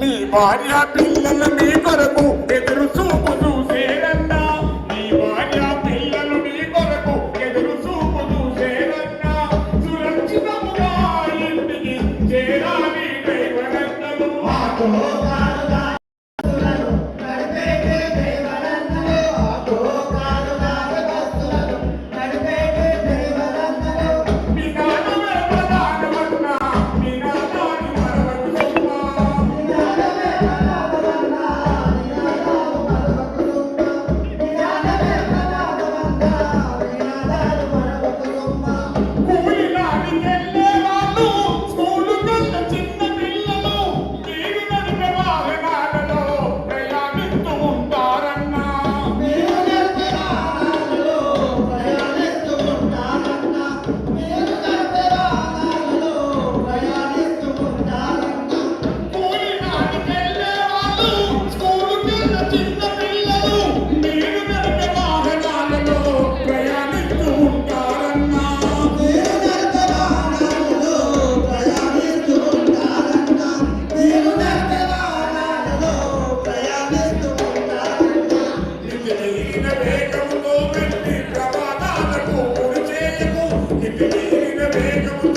మీ భార్య పిల్లలు మీ కొరకు ఎదురు చూపు చూసేరన్నా. మీ భార్య పిల్లలు మీ కొరకు ఎదురు చూపు చూసేరన్నా. సురక్షితముగా ఇంటికి చేరాలి దైవరన్నలు Wow. take a break.